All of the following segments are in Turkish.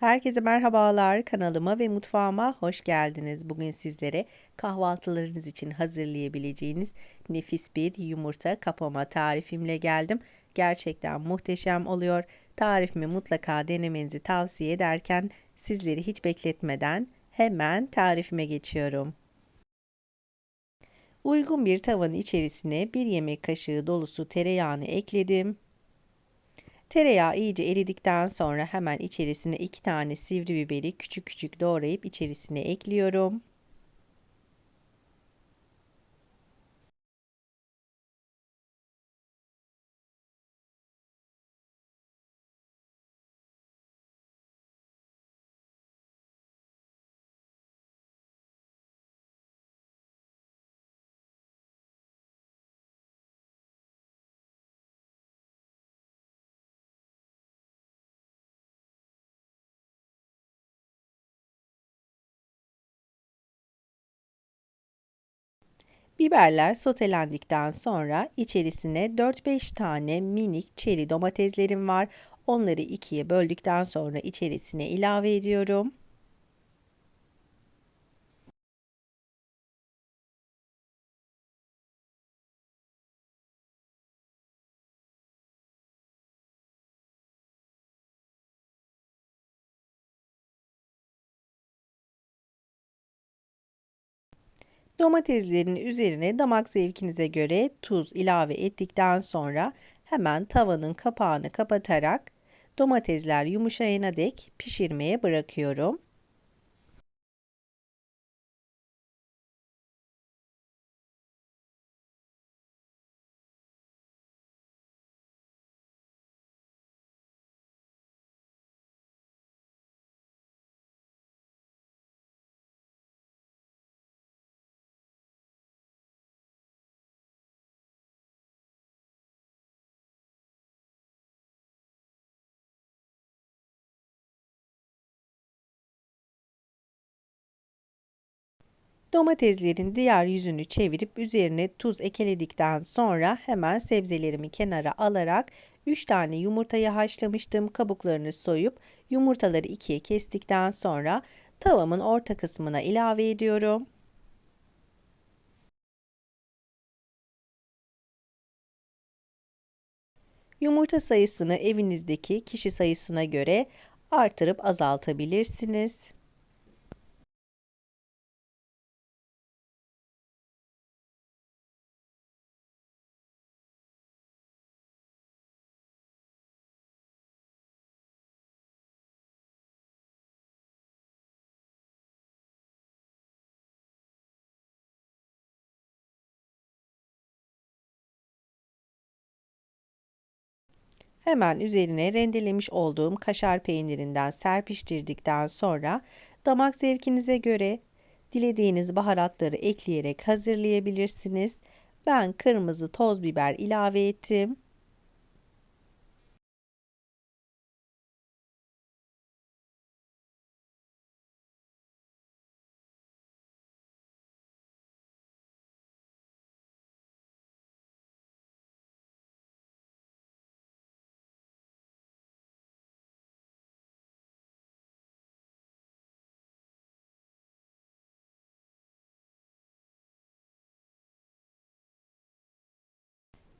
Herkese merhabalar. Kanalıma ve mutfağıma hoş geldiniz. Bugün sizlere kahvaltılarınız için hazırlayabileceğiniz nefis bir yumurta kapama tarifimle geldim. Gerçekten muhteşem oluyor. Tarifimi mutlaka denemenizi tavsiye ederken sizleri hiç bekletmeden hemen tarifime geçiyorum. Uygun bir tavanın içerisine bir yemek kaşığı dolusu tereyağını ekledim. Tereyağı iyice eridikten sonra hemen içerisine iki tane sivri biberi küçük küçük doğrayıp içerisine ekliyorum. Biberler sotelendikten sonra içerisine 4-5 tane minik çeri domateslerim var. Onları ikiye böldükten sonra içerisine ilave ediyorum. Domateslerin üzerine damak zevkinize göre tuz ilave ettikten sonra hemen tavanın kapağını kapatarak domatesler yumuşayana dek pişirmeye bırakıyorum. Domateslerin diğer yüzünü çevirip üzerine tuz ekeledikten sonra hemen sebzelerimi kenara alarak 3 tane yumurtayı haşlamıştım. Kabuklarını soyup yumurtaları ikiye kestikten sonra tavamın orta kısmına ilave ediyorum. Yumurta sayısını evinizdeki kişi sayısına göre artırıp azaltabilirsiniz. Hemen üzerine rendelemiş olduğum kaşar peynirinden serpiştirdikten sonra damak zevkinize göre dilediğiniz baharatları ekleyerek hazırlayabilirsiniz. Ben kırmızı toz biber ilave ettim.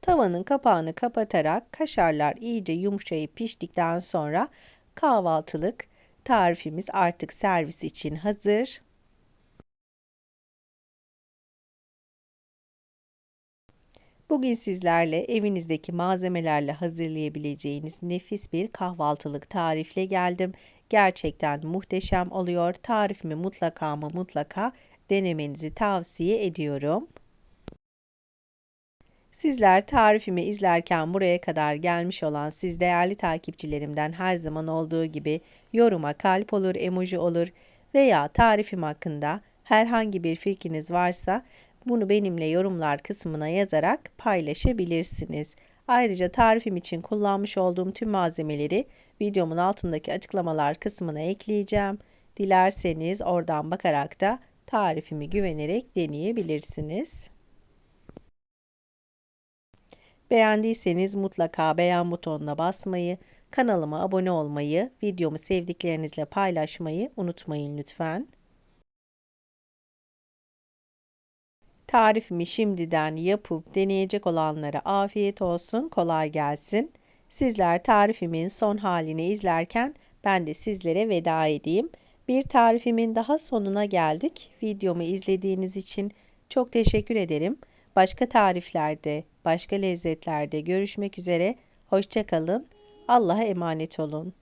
Tavanın kapağını kapatarak kaşarlar iyice yumuşayıp piştikten sonra kahvaltılık tarifimiz artık servis için hazır. Bugün sizlerle evinizdeki malzemelerle hazırlayabileceğiniz nefis bir kahvaltılık tarifle geldim. Gerçekten muhteşem oluyor. Tarifimi mutlaka ama mutlaka denemenizi tavsiye ediyorum. Sizler tarifimi izlerken buraya kadar gelmiş olan siz değerli takipçilerimden her zaman olduğu gibi yoruma kalp olur, emoji olur veya tarifim hakkında herhangi bir fikriniz varsa bunu benimle yorumlar kısmına yazarak paylaşabilirsiniz. Ayrıca tarifim için kullanmış olduğum tüm malzemeleri videomun altındaki açıklamalar kısmına ekleyeceğim. Dilerseniz oradan bakarak da tarifimi güvenerek deneyebilirsiniz. Beğendiyseniz mutlaka beğen butonuna basmayı, Kanalıma abone olmayı, videomu sevdiklerinizle paylaşmayı unutmayın lütfen. Tarifimi şimdiden yapıp deneyecek olanlara afiyet olsun, kolay gelsin. Sizler tarifimin son halini izlerken ben de sizlere veda edeyim. Bir tarifimin daha sonuna geldik. Videomu izlediğiniz için çok teşekkür ederim. Başka tariflerde, başka lezzetlerde görüşmek üzere. Hoşçakalın. Allah'a emanet olun.